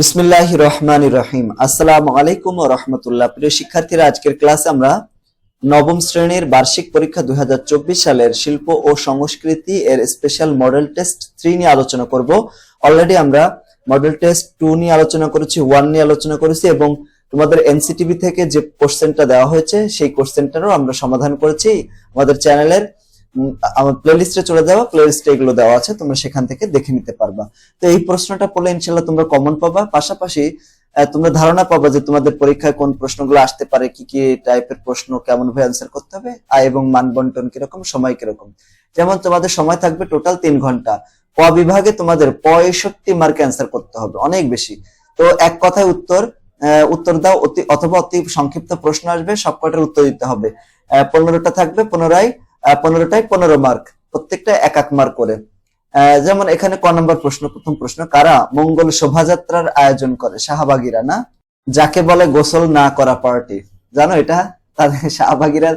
বিসমিল্লাহ রহমান রহিম। আসসালামু আলাইকুম ও রহমতুল্লাহ। প্রিয় শিক্ষার্থীরা, আজকের ক্লাসে আমরা নবম শ্রেণির বার্ষিক পরীক্ষা দুই হাজার চব্বিশ সালের শিল্প ও সংস্কৃতি এর স্পেশাল মডেল টেস্ট থ্রি নিয়ে আলোচনা করব। অলরেডি আমরা মডেল টেস্ট টু নিয়ে আলোচনা করেছি ওয়ান নিয়ে আলোচনা করেছি এবং তোমাদের এনসিটিভি থেকে যে কোশ্চেনটা দেওয়া হয়েছে, সেই কোশ্চেনটারও আমরা সমাধান করেছি। আমাদের চ্যানেলের আমার প্লেলিস্টে চলে যাওয়া প্লেলিস্টে এগুলো দেওয়া আছে, তোমরা সেখান থেকে দেখে নিতে পারবা। তো এই প্রশ্নটা পড়লে ইনশাল্লাহ তোমরা কমন পাবা, পাশাপাশি তোমরা ধারণা পাবা যে তোমাদের পরীক্ষায় কোন প্রশ্নগুলো আসতে পারে, কি কি টাইপের প্রশ্ন, কেমন ভাবে অ্যান্সার করতে হবে আর এবং মান বন্টন কীরকম, সময় কীরকম। যেমন তোমাদের সময় থাকবে টোটাল তিন ঘণ্টা। ক বিভাগে তোমাদের পঁয়ষট্টি মার্কে অ্যান্সার করতে হবে, অনেক বেশি। তো এক কথায় উত্তর উত্তর দাও, অতি অথবা অতি সংক্ষিপ্ত প্রশ্ন আসবে, সবকটার উত্তর দিতে হবে। পনেরোটা থাকবে, পুনরায় পনেরোটায় পনেরো মার্ক প্রত্যেকটা এক এক মার্ক করে। যেমন এখানে ক নম্বর প্রশ্ন, প্রথম প্রশ্ন, কারা মঙ্গল শোভাযাত্রার আয়োজন করে? শাহবাগীরা, না? যাকে বলে গোসল না করা পার্টি জানো এটা? তাদের শাহবাগীরা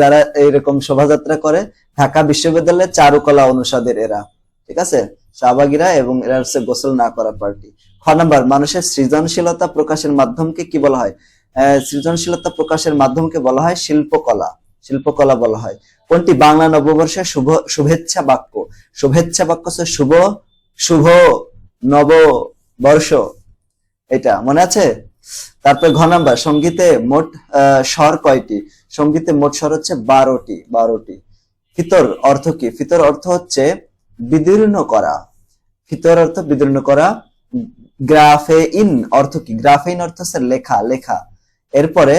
যারা এরকম শোভাযাত্রা করে, ঢাকা বিশ্ববিদ্যালয়ের চারুকলা অনুষদের এরা। ঠিক আছে? শাহবাগীরা এবং এরা হচ্ছে গোসল না করা পার্টি খ নম্বর, মানুষের সৃজনশীলতা প্রকাশের মাধ্যমকে কি বলা হয়? সৃজনশীলতা প্রকাশের মাধ্যমকে বলা হয় শিল্পকলা। শিল্পকলা বলা হয়। কোনটি? বাংলা নববর্ষের শুভ, শুভেচ্ছা বাক্য। শুভেচ্ছা বাক্য হচ্ছে শুভ শুভ নব বর্ষ এটা মনে আছে? তারপরে ঘ নাম্বার, সঙ্গীতে মোট স্বর কয়টি? সঙ্গীতে মোট স্বর হচ্ছে বারোটি বারোটি। ফিতর অর্থ কি? ফিতর অর্থ হচ্ছে বিদীর্ণ করা। ফিতর অর্থ বিদীর্ণ করা। গ্রাফে ইন অর্থ কি? গ্রাফেইন অর্থ হচ্ছে লেখা লেখা। এরপরে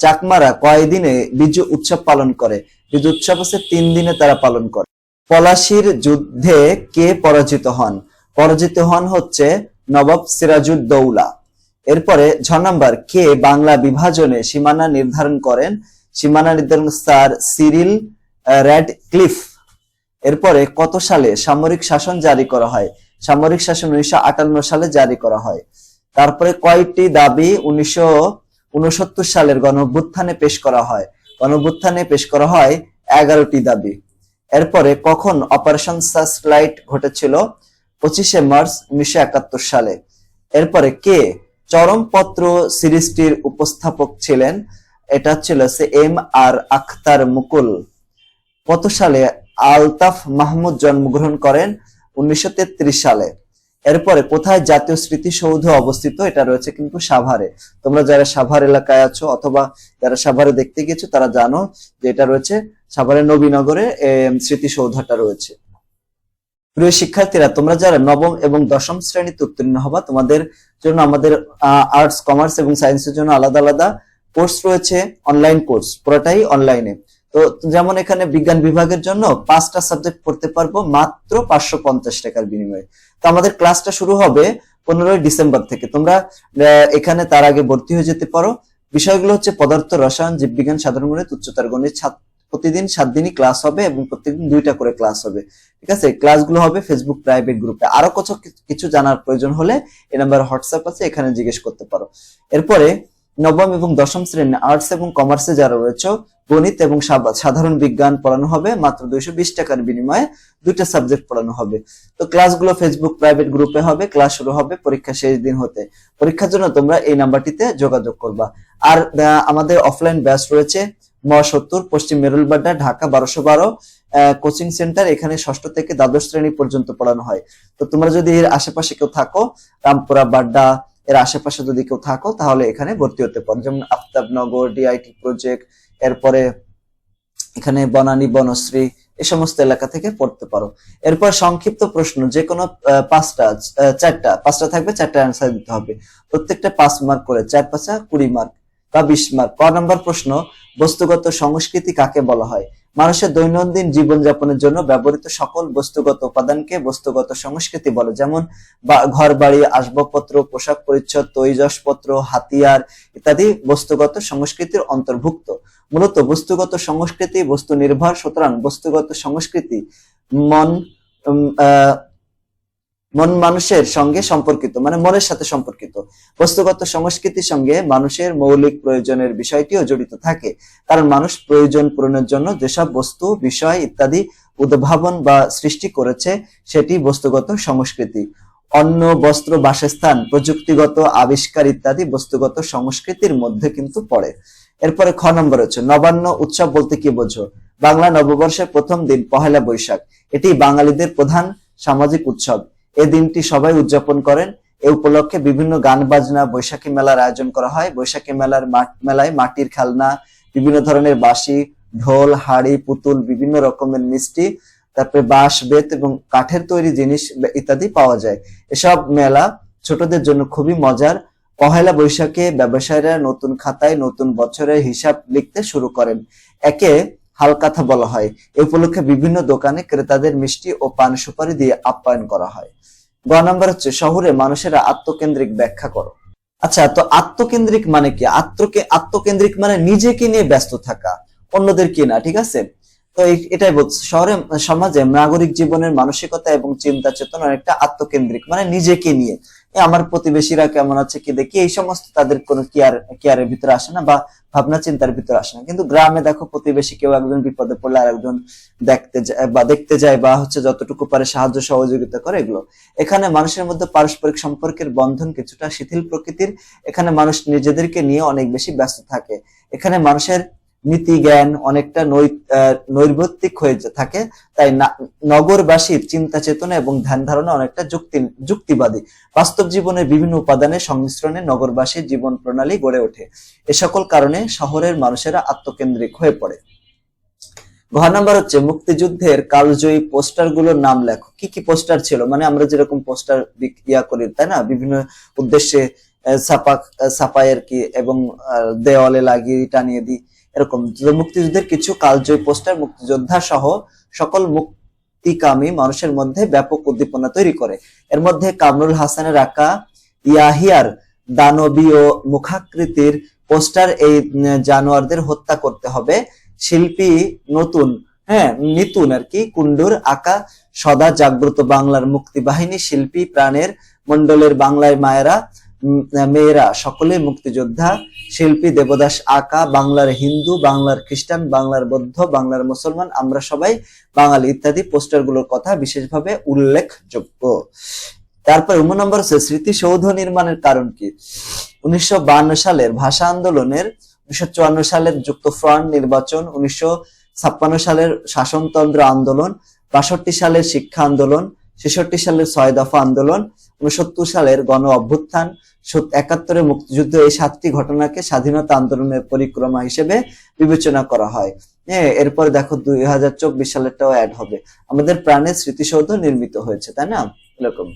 চাকমারা কয়দিনে বিজু উৎসব পালন করে? বিজু উৎসব হচ্ছে তিন দিনে তারা পালন করে। পলাশির যুদ্ধে কে পরাজিত হন? পরাজিত হন হচ্ছে নবাব সিরাজুদ্দৌলা এরপরে ছ নাম্বার, কে বাংলা বিভাজনে সীমানা নির্ধারণ করেন? সীমানা নির্ধারণ স্যার সিরিল র্যাড ক্লিফ এরপরে কত সালে সামরিক শাসন জারি করা হয়? সামরিক শাসন উনিশশো আটান্ন সালে জারি করা হয়। তারপরে কয়টি দাবি উনিশশো উনসত্তর সালের গণভ্যুত্থানে পেশ করা হয়? গণঅভ্যুত্থানে পেশ করা হয় এগারোটি দাবি। এরপরে কখন অপারেশন সার্চলাইট ঘটেছিল? পঁচিশে মার্চ উনিশশো একাত্তর সালে। এরপরে কে চরমপত্র সিরিজটির উপস্থাপক ছিলেন? এটা ছিল সে এম আর আখতার মুকুল। কত সালে আলতাফ মাহমুদ জন্মগ্রহণ করেন? উনিশশো তেত্রিশ সালে। এরপরে কোথায় জাতীয় স্মৃতিসৌধ অবস্থিত, এটা রয়েছে কিন্তু সাভারে। তোমরা যারা সাভার এলাকায় আছো অথবা যারা সাভারে দেখতে গেছো তারা জানো যে এটা রয়েছে সাভারের নবীনগরে স্মৃতিসৌধটা রয়েছে। প্রিয় শিক্ষার্থীরা, তোমরা যারা নবম এবং দশম শ্রেণীতে উত্তীর্ণ হবা, তোমাদের জন্য আমাদের আর্টস কমার্স এবং সায়েন্সের জন্য আলাদা আলাদা কোর্স রয়েছে অনলাইন কোর্স পুরোটাই অনলাইনে তো যেমন এখানে বিজ্ঞান বিভাগের জন্য পাঁচটা সাবজেক্ট পড়তে পারব মাত্র পাঁচশো পঞ্চাশ টাকার বিনিময়ে। তো আমাদের ক্লাসটা শুরু হবে পনেরোই ডিসেম্বর থেকে। তোমরা এখানে তার আগে ভর্তি হয়ে যেতে পারো। বিষয়গুলো হচ্ছে পদার্থ, রসায়ন, জীববিজ্ঞান, সাধারণ গণিত, উচ্চতর গণিত। প্রতিদিন সাত দিনই ক্লাস হবে এবং প্রত্যেকদিন দুইটা করে ক্লাস হবে। ঠিক আছে? ক্লাসগুলো হবে ফেসবুক প্রাইভেট গ্রুপে আরও কিছু কিছু জানার প্রয়োজন হলে এই নাম্বার হোয়াটসঅ্যাপ আছে, এখানে জিজ্ঞেস করতে পারো। এরপরে নবম এবং দশম শ্রেণি আর্টস এবং কমার্সে যারা রয়েছে, গণিত এবং সাধারণ বিজ্ঞান পড়ানো হবে, মাত্র দুইশো বিশ টাকার বিনিময়ে দুইটা সাবজেক্ট পড়ানো হবে। তো ক্লাসগুলো ফেসবুক প্রাইভেট গ্রুপে হবে ক্লাস শুরু হবে, পরীক্ষা শেষ দিন হতে। পরীক্ষার জন্য তোমরা এই নাম্বারটিতে যোগাযোগ করবা। আর আমাদের অফলাইন ব্যাচ রয়েছে ম সত্তর পশ্চিম মেরুলবাড্ডা, ঢাকা বারোশো বারো কোচিং সেন্টার এখানে ষষ্ঠ থেকে দ্বাদশ শ্রেণি পর্যন্ত পড়ানো হয়। তো তোমরা যদি এর আশেপাশে কেউ থাকো, রামপুরা, বাড্ডা এর আশেপাশে যদি কেউ থাকো, তাহলে এখানে ভর্তি হতে পারো। যেমন আফতাবনগর ডিআইটি প্রজেক্ট এরপরে এখানে বনানী, বনশ্রী এই সমস্ত এলাকা থেকে পড়তে পারো। এরপর সংক্ষিপ্ত প্রশ্ন, যে কোনো পাঁচটা চারটা, পাঁচটা থাকবে, চারটা অ্যান্সার দিতে হবে। প্রত্যেকটা পাঁচ মার্ক করে, চার পাঁচা কুড়ি মার্ক বা বিশ মার্ক ক নম্বর প্রশ্ন, বস্তুগত সংস্কৃতি কাকে বলা হয়? মানুষের দৈনন্দিন জীবনযাপনের জন্য ব্যবহৃত সকল বস্তুগত উপাদানকে বস্তুগত সংস্কৃতি বলে যেমন ঘর বাড়ি আসবাবপত্র পোশাক পরিচ্ছদ তৈজসপত্র হাতিয়ার ইত্যাদি বস্তুগত সংস্কৃতির অন্তর্ভুক্ত। মূলত বস্তুগত সংস্কৃতি বস্তু নির্ভর সুতরাং বস্তুগত সংস্কৃতি মন আহ, মন মানুষের সঙ্গে সম্পর্কিত মানে মনের সাথে সম্পর্কিত। বস্তুগত সংস্কৃতির সঙ্গে মানুষের মৌলিক প্রয়োজনের বিষয়টিও জড়িত থাকে। কারণ মানুষ প্রয়োজন পূরণের জন্য যেসব বস্তু, বিষয় ইত্যাদি উদ্ভাবন বা সৃষ্টি করেছে, সেটি বস্তুগত সংস্কৃতি। অন্ন, বস্ত্র, বাসস্থান, প্রযুক্তিগত আবিষ্কার ইত্যাদি বস্তুগত সংস্কৃতির মধ্যে কিন্তু পড়ে। এরপরে খ নম্বর হচ্ছে, নবান্ন উৎসব বলতে কি বোঝো? বাংলা নববর্ষের প্রথম দিন, পহেলা বৈশাখ। এটি বাঙালিদের প্রধান সামাজিক উৎসব। এই দিনটি সবাই উদযাপন করেন। এ উপলক্ষে বিভিন্ন গান, বাজনা, বৈশাখী মেলার আয়োজন করা হয়। বৈশাখী মেলার মেলায় মাটির খেলনা, বিভিন্ন ধরনের বাঁশি, ঢোল, হাড়ি, পুতুল, বিভিন্ন রকমের মিষ্টি, তারপরে বাঁশ, বেত এবং কাঠের তৈরি জিনিস ইত্যাদি পাওয়া যায়। এসব মেলা ছোটদের জন্য খুবই মজার। পহেলা বৈশাখে ব্যবসায়ীরা নতুন খাতায় নতুন বছরের হিসাব লিখতে শুরু করেন। একে হালকাথা বলা হয়। এ উপলক্ষে বিভিন্ন দোকানে ক্রেতাদের মিষ্টি ও পান সুপারি দিয়ে আপ্যায়ন করা হয়। গ নম্বর হচ্ছে, শহরে মানুষেরা আত্মকেন্দ্রিক ব্যাখ্যা করো। আচ্ছা তো আত্মকেন্দ্রিক মানে কি? আত্মকে আত্মকেন্দ্রিক মানে নিজেকে নিয়ে ব্যস্ত থাকা অন্যদেরকে না, ঠিক আছে? তো এটাই বলছে, শহরে, সমাজে নাগরিক জীবনের মানসিকতা এবং চিন্তা চেতনা অনেকটা আত্মকেন্দ্রিক মানে নিজেকে নিয়ে। আমার প্রতিবেশীরা কেমন আছে কি দেখি, এই সমস্ত তাদের কোনো কেয়ার কেয়ারের ভিতরে আসে না বা ভাবনা চিন্তার ভিতরে আসে না। কিন্তু গ্রামে দেখো প্রতিবেশী কেউ একজন বিপদে পড়লে আর একজন দেখতে যায় বা দেখতে যায় বা হচ্ছে যতটুকু পারে সাহায্য সহযোগিতা করে এগুলো। এখানে মানুষের মধ্যে পারস্পরিক সম্পর্কের বন্ধন কিছুটা শিথিল প্রকৃতির। এখানে মানুষ নিজেদেরকে নিয়ে অনেক বেশি ব্যস্ত থাকে। এখানে মানুষের নীতি জ্ঞান অনেকটা নৈ- আহ, নৈর্ব্যক্তিক হয়ে থাকে। তাই নগরবাসীর চিন্তা চেতনা এবং ধ্যান ধারণা অনেকটা যুক্তি যুক্তিবাদী। বাস্তব জীবনের বিভিন্ন উপাদানের সংমিশ্রণে নগরবাসীর জীবন প্রণালী গড়ে ওঠে। এ সকল কারণে শহরের মানুষেরা আত্মকেন্দ্রিক হয়ে পড়ে। ঘ নাম্বার হচ্ছে মুক্তিযুদ্ধের কালজয়ী পোস্টারগুলোর নাম লেখো। কি কি পোস্টার ছিল? মানে আমরা যেরকম পোস্টার ইয়া করি তাই না? বিভিন্ন উদ্দেশ্যে ছাপা ছাপাই আর কি, এবং দেওয়ালে লাগিয়ে টানিয়ে দিই, এরকম। মুক্তিযুদ্ধের কিছু কালজয়ী পোস্টার মুক্তিযোদ্ধা সহ সকল মুক্তিকামী মানুষের মধ্যে ব্যাপক উদ্দীপনা তৈরি করে। এর মধ্যে কামরুল হাসানের আঁকা ইয়াহিয়ার দানবীয় মুখাকৃতির পোস্টার এই জানোয়ারদের হত্যা করতে হবে। শিল্পী নতুন হ্যাঁ নিতুন আর কি কুন্ডুর আঁকা সদা জাগ্রত বাংলার মুক্তি বাহিনী শিল্পী প্রাণের মন্ডলের বাংলায় মায়েরা মেয়েরা সকলে মুক্তিযোদ্ধা, শিল্পী, দেবদাস, আঁকা, বাংলার হিন্দু, বাংলার খ্রিস্টান, বাংলার বৌদ্ধ, বাংলার মুসলমান, আমরা সবাই বাঙালি ইত্যাদি পোস্টারগুলোর কথা বিশেষভাবে উল্লেখযোগ্য। তারপর উম নম্বর হচ্ছে স্মৃতিসৌধ নির্মাণের কারণ কি? উনিশশো সালের ভাষা আন্দোলনের, উনিশশো চুয়ান্ন সালের যুক্ত ফ্রন্ট নির্বাচন, উনিশশো ছাপ্পান্ন সালের শাসনতন্ত্র আন্দোলন, বাষট্টি সালের শিক্ষা আন্দোলন, ছেষট্টি সালের ছয় দফা আন্দোলন উনসত্তর সালের গণ অভ্যুত্থান একাত্তরের মুক্তিযুদ্ধ এই সাতটি ঘটনাকে স্বাধীনতা আন্দোলনের পরিক্রমা হিসেবে বিবেচনা করা হয়। হ্যাঁ এরপর দেখো দুই হাজার চব্বিশ সালেরটাও অ্যাড হবে। আমাদের প্রাণের স্মৃতিসৌধ নির্মিত হয়েছে, তাই না? এরকম।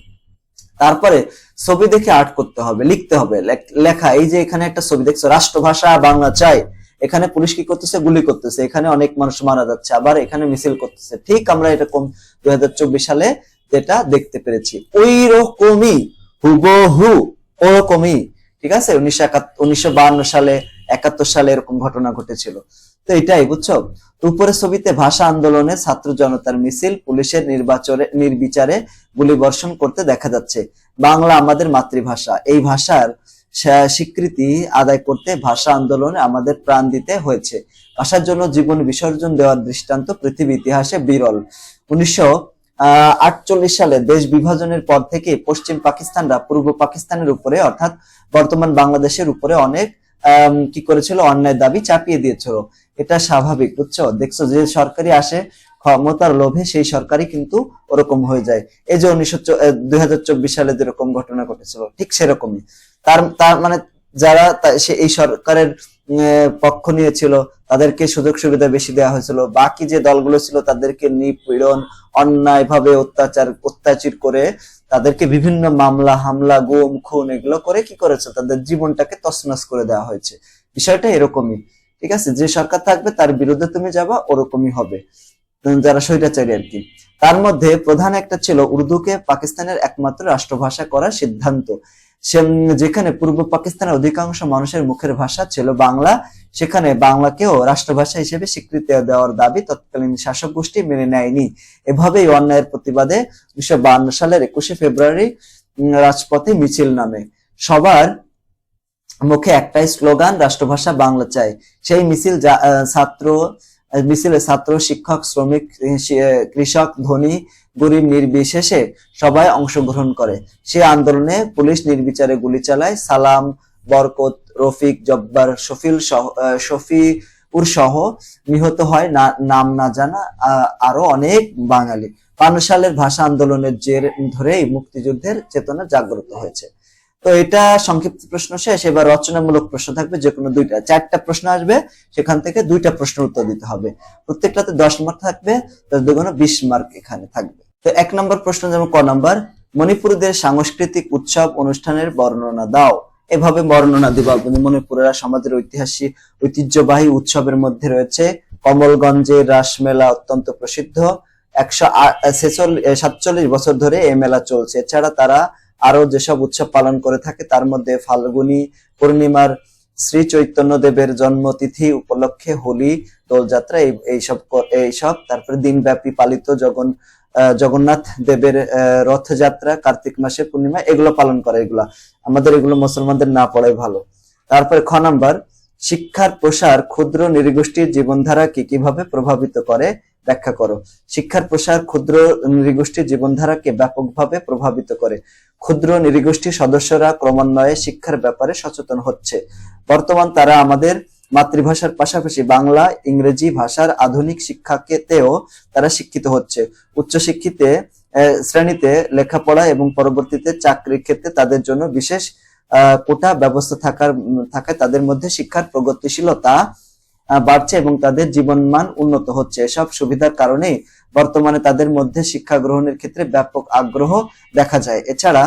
তারপরে ছবি দেখে আর্ট করতে হবে, লিখতে হবে। লেখা এই যে এখানে একটা ছবি দেখছ, রাষ্ট্রভাষা, বাংলা চাই। এখানে পুলিশ কি করতেছে? গুলি করতেছে। এখানে অনেক মানুষ মারা যাচ্ছে, আবার এখানে মিছিল করতেছে। ঠিক আমরা এরকম দুই হাজার চব্বিশ সালে যেটা দেখতে পেরেছি। ওই রকমই হুবহু ওরকমই। ঠিক আছে? উনিশশো উনিশশো সালে, একাত্তর সালে এরকম ঘটনা ঘটেছিল। তো এটাই, বুঝছ? তো উপরের ছবিতে ভাষা আন্দোলনে ছাত্র জনতার মিছিল, পুলিশের নির্বাচনে, নির্বিচারে গুলি বর্ষণ করতে দেখা যাচ্ছে। বাংলা আমাদের মাতৃভাষা। এই ভাষার স্বীকৃতি আদায় করতে ভাষা আন্দোলনে আমাদের প্রাণ দিতে হয়েছে। ভাষার জন্য জীবন বিসর্জন দেওয়ার দৃষ্টান্ত পৃথিবী ইতিহাসে বিরল। উনিশশো আটচল্লিশ সালে দেশ বিভাজনের পর থেকে পশ্চিম পাকিস্তানরা পূর্ব পাকিস্তানের উপরে, অর্থাৎ বর্তমান বাংলাদেশের উপরে অনেক কি করেছিল? অন্যায় দাবি চাপিয়ে দিয়েছিল। এটা স্বাভাবিক, বুঝছ? দেখছ, যে সরকারি আসে, ক্ষমতার লোভে সেই সরকারই কিন্তু ওরকম হয়ে যায়। এই যে উনিশশো দুই হাজার চব্বিশ সালে যেরকম ঘটনা ঘটেছিল, ঠিক সেরকমই। তার তার মানে যারা এই সরকারের পক্ষ নিয়েছিল, তাদেরকে সুযোগ সুবিধা বেশি দেওয়া হয়েছিল। বাকি যে দলগুলো ছিল, তাদেরকে নিপীড়ন অন্যায় ভাবে অত্যাচার অত্যাচার করে তাদেরকে বিভিন্ন মামলা, হামলা, গুম, খুন এগুলো করে কি করেছে? তাদের জীবনটাকে তছনছ করে দেওয়া হয়েছে। বিষয়টা এরকমই। ঠিক আছে? যে সরকার থাকবে, তার বিরুদ্ধে তুমি যাবা, ওরকমই হবে। যারা স্বৈরাচারী আর কি। তার মধ্যে প্রধান একটা ছিল উর্দুকে পাকিস্তানের একমাত্র রাষ্ট্রভাষা করার সিদ্ধান্ত। যেখানে পূর্ব পাকিস্তানের অধিকাংশ মানুষের মুখের ভাষা ছিল বাংলা, সেখানে বাংলাকেও রাষ্ট্রভাষা হিসেবে স্বীকৃতি দেওয়ার দাবি তৎকালীন শাসক গোষ্ঠী মেনে নেয়নি। এভাবেই অন্যায়ের প্রতিবাদে উনিশশো সালের একুশে ফেব্রুয়ারি রাজপথে মিছিল নামে। সবার মুখে একটাই স্লোগান, রাষ্ট্রভাষা বাংলা চাই। সেই মিছিল ছাত্র মিছিলে ছাত্র, শিক্ষক, শ্রমিক কৃষক, ধনী গরিব নির্বিশেষে সবাই অংশগ্রহণ করে। সে আন্দোলনে পুলিশ নির্বিচারে গুলি চালায়। সালাম, বরকত, রফিক, জব্বার, শফিল শফিউর সহ নিহত হয় নাম না জানা আরও অনেক বাঙালি। বান্ন সালের ভাষা আন্দোলনের জের ধরেই মুক্তিযুদ্ধের চেতনা জাগ্রত হয়েছে। তো এটা সংক্ষিপ্ত প্রশ্ন শেষ। এবার রচনামূলক প্রশ্ন থাকবে যে কোনো দুইটা। চারটা প্রশ্ন আসবে, সেখান থেকে দুইটা প্রশ্নের উত্তর দিতে হবে। প্রত্যেকটাতে দশ মার্ক থাকবে, তার দুগুণ বিশ মার্ক এখানে থাকবে। তো এক নম্বর প্রশ্ন যেমন ক নম্বর মণিপুরীদের সাংস্কৃতিক উৎসব অনুষ্ঠানের বর্ণনা দাও। এভাবে বর্ণনা দিবা মণিপুরের সমাজের ঐতিহাসিক ঐতিহ্যবাহী উৎসবের মধ্যে রয়েছে কমলগঞ্জের রাসমেলা অত্যন্ত প্রসিদ্ধ। একশো সাতচল্লিশ বছর ধরে এই মেলা চলছে। এছাড়া তারা আরও যেসব উৎসব পালন করে থাকে তার মধ্যে ফাল্গুনী পূর্ণিমার শ্রী চৈতন্য দেবের জন্মতিথি উপলক্ষে হোলি দোলযাত্রা এই এইসব এইসব তারপরে দিনব্যাপী পালিত আহ, জগন্নাথ দেবের রথযাত্রা, কার্তিক মাসে পূর্ণিমা, এগুলো পালন করে এগুলা। আমাদের এগুলো মুসলমানদের না পড়াই ভালো। তারপরে খ নাম্বার, শিক্ষার প্রসার ক্ষুদ্র নৃগোষ্ঠীর জীবনধারাকে কীভাবে প্রভাবিত করে, ব্যাখ্যা করো। শিক্ষার প্রসার ক্ষুদ্র নৃগোষ্ঠীর জীবনধারাকে ব্যাপকভাবে প্রভাবিত করে। ক্ষুদ্র নৃগোষ্ঠীর সদস্যরা ক্রমান্বয়ে শিক্ষার ব্যাপারে সচেতন হচ্ছে। বর্তমান তারা আমাদের মাতৃভাষার পাশাপাশি বাংলা, ইংরেজি ভাষার আধুনিক শিক্ষাকেতেও তারা শিক্ষিত হচ্ছে। উচ্চশিক্ষিতে শ্রেণীতে লেখাপড়া এবং পরবর্তীতে চাকরির ক্ষেত্রে তাদের জন্য বিশেষ কোটা ব্যবস্থা থাকার, থাকায় তাদের মধ্যে শিক্ষার প্রগতিশীলতা বাড়ছে এবং তাদের জীবনমান উন্নত হচ্ছে। এসব সুবিধার কারণেই বর্তমানে তাদের মধ্যে শিক্ষা গ্রহণের ক্ষেত্রে ব্যাপক আগ্রহ দেখা যায়। এছাড়া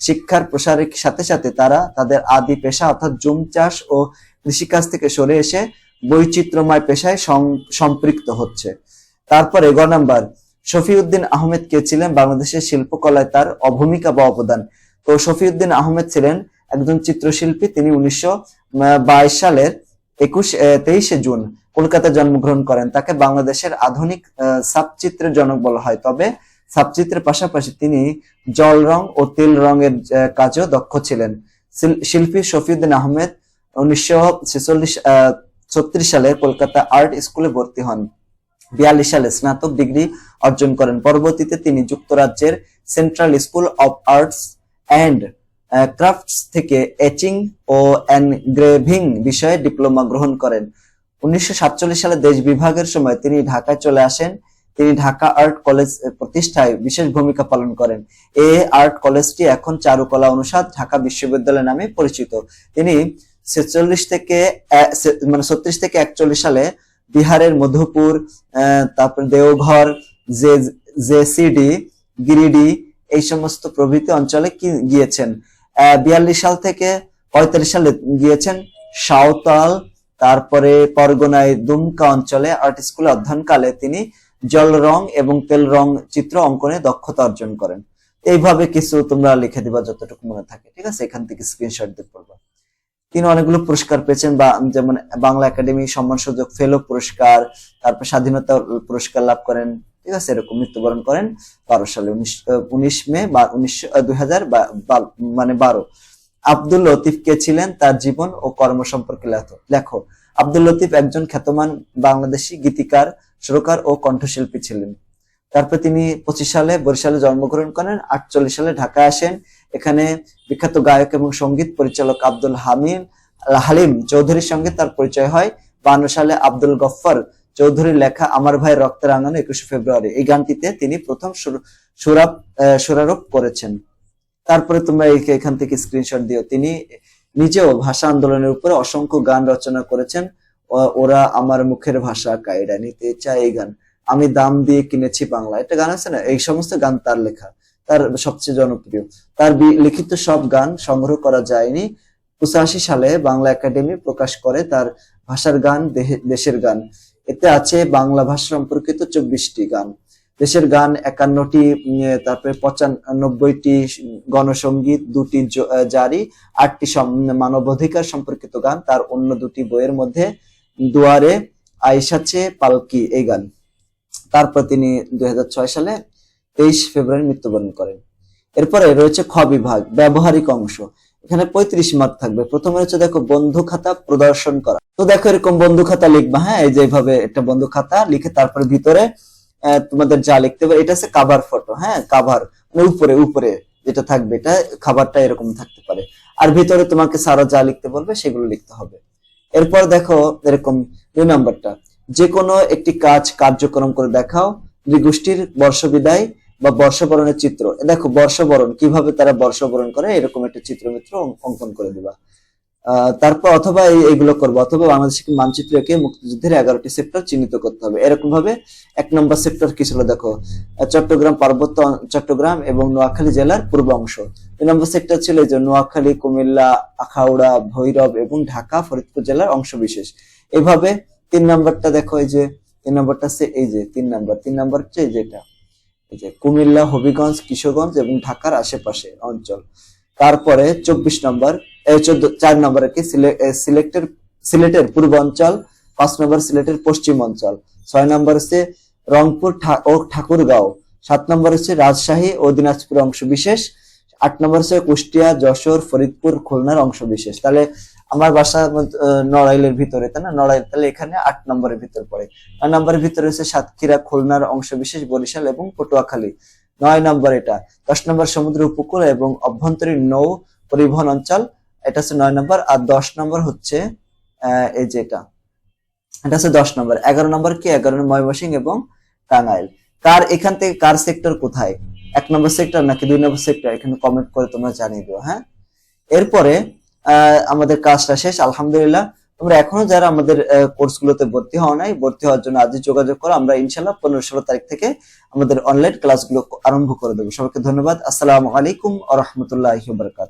শিক্ষার প্রসারের সাথে সাথে তারা তাদের আদি পেশা অর্থাৎ জুম চাষ ও কৃষিকাজ থেকে সরে এসে বৈচিত্র্যময় পেশায় সম্পৃক্ত হচ্ছে। তারপরে গ নাম্বার, শফিউদ্দিন আহমেদ কে ছিলেন বাংলাদেশের শিল্পকলায় তার অভূমিকা বা অবদান। তো শফিউদ্দিন আহমেদ ছিলেন একজন চিত্রশিল্পী, তিনি উনিশশো বাইশ সালের একুশ তেইশে জুন কলকাতায় জন্মগ্রহণ করেন। তাকে বাংলাদেশের আধুনিক সাবচিত্রের জনক বলা হয়। তবে সাবচিত্রের পাশাপাশি তিনি জল রং ও তেল রঙের কাজেও দক্ষ ছিলেন। শিল্পী শফিউদ্দিন আহমেদ উনিশশো ছেচল্লিশ ছত্রিশ সালে কলকাতা আর্ট স্কুলে ভর্তি হন। বিয়াল্লিশ সালে স্নাতক ডিগ্রি অর্জন করেন। পরবর্তীতে তিনি যুক্তরাজ্যের Central School of Arts and Crafts থেকে এচিং ও এনগ্রেভিং বিষয়ে ডিপ্লোমা গ্রহণ করেন। উনিশশো সাতচল্লিশ সালে দেশ বিভাগের সময় তিনি ঢাকায় চলে আসেন। তিনি ঢাকা আর্ট কলেজ প্রতিষ্ঠায় বিশেষ ভূমিকা পালন করেন। এ আর্ট কলেজটি এখন চারুকলা অনুষদ, ঢাকা বিশ্ববিদ্যালয় নামে পরিচিত। তিনি ছেচল্লিশ থেকে মানে ছত্রিশ থেকে একচল্লিশ সালে বিহারের মধুপুর তারপর দেওঘর, জে, জেসিডি, গিরিডি এই সমস্ত প্রভৃতি অঞ্চলে কি- গিয়েছেন? বিয়াল্লিশ সাল থেকে পঁয়তাল্লিশ সালে গিয়েছেন সাঁওতাল, তারপরে পরগনায় দুমকা অঞ্চলে আর্ট স্কুলে অধ্যয়নকালে তিনি জল রং এবং তেল রং চিত্র অঙ্কনে দক্ষতা অর্জন করেন। এইভাবে কিছু তোমরা লিখে দিবা, যতটুকু মনে থাকে, ঠিক আছে? এখান থেকে স্ক্রিনশট দিয়ে পড়বা। তিনি অনেকগুলো পুরস্কার পেয়েছেন, বা যেমন বাংলা একাডেমি সম্মান সুযোগ ফেলো পুরস্কার, তারপর স্বাধীনতা পুরস্কার লাভ করেন, ঠিক আছে, এরকম মৃত্যুবরণ করেন বারো সালে, উনিশ উনিশ মে বা উনিশশো দুই হাজার মানে বারো। আব্দুল লতিফ কে ছিলেন তার জীবন ও কর্ম সম্পর্কে লেখো। আব্দুল লতিফ একজন খ্যাতমান বাংলাদেশী গীতিকার, সুরকার ও কণ্ঠশিল্পী ছিলেন। তারপর তিনি পঁচিশ সালে বরিশালে জন্মগ্রহণ করেন, আটচল্লিশ সালে ঢাকায় আসেন। এখানে বিখ্যাত গায়ক এবং সংগীত পরিচালক আব্দুল হামিদ হালিম চৌধুরীর সঙ্গে তার পরিচয় হয়। বান্ন সালে আব্দুল গফফর চৌধুরীর লেখা আমার ভাই রক্তের আঙানো একুশে ফেব্রুয়ারি। এই গানটিতে তিনি প্রথম সুর- সুরাপ সুরারোপ করেছেন। তারপরে তোমরা এখান থেকে স্ক্রিনশট দিও। তিনি নিজেও ভাষা আন্দোলনের উপরে অসংখ্য গান রচনা করেছেন। ওরা আমার মুখের ভাষা কায়রা নিতে চায় এই গান। আমি দাম দিয়ে কিনেছি বাংলা। এটা গান আছে না? এই সমস্ত গান তার লেখা। তার সবচেয়ে জনপ্রিয়। তার লিখিত সব গান সংগ্রহ করা যায়নি। পঁচাশি সালে বাংলা একাডেমি প্রকাশ করে তার ভাষার গান দেশের গান। এতে আছে বাংলা ভাষা সম্পর্কিত চব্বিশটি গান। দেশের গান একান্নটি তারপরে পঁচানব্বইটি গণসঙ্গীত দুটি জারি, আটটি মানবাধিকার সম্পর্কিত গান। তার অন্য দুটি বইয়ের মধ্যে দুয়ারে আইসাছে পালকি এই গান। তারপর তিনি দুই হাজার ছয় সালে তেইশ ফেব্রুয়ারি মৃত্যুবরণ করেন। এরপরে রয়েছে খ বিভাগ, ব্যবহারিক অংশ। এখানে পঁয়ত্রিশ মার্ক থাকবে। প্রথমে হচ্ছে দেখো বন্ধু খাতা প্রদর্শন করা। তো দেখো এরকম বন্ধু খাতা লিখবা হ্যাঁ? এই যে এইভাবে একটা বন্ধু খাতা লিখে তারপরে ভিতরে তোমাদের যা লিখতে পারে এটা হচ্ছে কাভার ফটো হ্যাঁ? কাভার মানে উপরে উপরে যেটা থাকবে, এটা খাবারটা এরকম থাকতে পারে। আর ভিতরে তোমাকে সারা যা লিখতে বলবে, সেগুলো লিখতে হবে। এরপর দেখো এরকম দুই নাম্বারটা যে কোনো একটি কাজ কার্যক্রম করে দেখাও নৃগোষ্ঠীর বর্ষবিদায় বা বর্ষবরণের চিত্র। দেখো, বর্ষবরণ, কীভাবে তারা বর্ষবরণ করে, এরকম একটা চিত্রমিত্র অং- অঙ্কন করে দিবা। তারপর অথবা এইগুলো করব, অথবা বাংলাদেশকে মানচিত্র এঁকে মুক্তিযুদ্ধের এগারোটি সেক্টর চিহ্নিত করতে হবে। এরকম ভাবে এক নম্বর সেক্টর কি ছিল দেখো? চট্টগ্রাম পার্বত্য চট্টগ্রাম এবং নোয়াখালী জেলার পূর্ব অংশ। দুই নম্বর সেক্টর ছিল যে নোয়াখালী, কুমিল্লা, আখাউড়া, ভৈরব এবং ঢাকা, ফরিদপুর জেলার অংশ বিশেষ এইভাবে তিন নম্বরটা দেখো, এই যে, তিন নম্বরটা হচ্ছে এই যে, তিন নম্বর তিন নম্বর হচ্ছে এই যেটা। এই যে, কুমিল্লা, হবিগঞ্জ, কিশোরগঞ্জ এবং ঢাকার আশেপাশে অঞ্চল। তারপরে চব্বিশ নম্বর চোদ্দ, চার নম্বরে কি? সিলে- সিলেক্টের সিলেটের পূর্ব অঞ্চল পাঁচ নম্বর সিলেটের পশ্চিম অঞ্চল। ছয় নম্বর হচ্ছে রংপুর ও ঠাকুরগাঁও। সাত নম্বর হচ্ছে রাজশাহী ও দিনাজপুর অংশ বিশেষ আট নম্বর হচ্ছে কুষ্টিয়া, যশোর, ফরিদপুর, খুলনার অংশ বিশেষ তাহলে আমার বাসা নড়াইলের ভিতরে, তাই না? নড়াইল, তাহলে এখানে আট নম্বরের ভিতর পড়ে। নয় নম্বরের ভিতরে হচ্ছে সাতক্ষীরা, খুলনার অংশ বিশেষ বরিশাল এবং পটুয়াখালী। নয় নম্বর এটা। দশ নম্বর সমুদ্র উপকূল এবং অভ্যন্তরীণ নৌ পরিবহন অঞ্চল। এটা হচ্ছে নয় নম্বর। আর দশ নম্বর হচ্ছে এই যে এটা। এটা হচ্ছে দশ নম্বর। এগারো নম্বর কি? এগারো ময়মনসিংহ এবং টাঙ্গাইল। কার এখান থেকে, কার সেক্টর কোথায়? এক নম্বর সেক্টর নাকি দুই নম্বর সেক্টর? এখানে কমেন্ট করে তোমরা জানিয়ে দিও হ্যাঁ? এরপরে আমাদের কাজটা শেষ, আলহামদুলিল্লাহ। তোমরা এখনও যারা আমাদের কোর্স গুলোতে ভর্তি হওয়া নাই, ভর্তি হওয়ার জন্য আজই যোগাযোগ করো। আমরা ইনশাল্লাহ পনেরো ষোলো তারিখ থেকে আমাদের অনলাইন ক্লাসগুলো আরম্ভ করে দেবো। সবাইকে ধন্যবাদ। আসসালামু আলাইকুম আ রহমতুল্লাহ বারকাত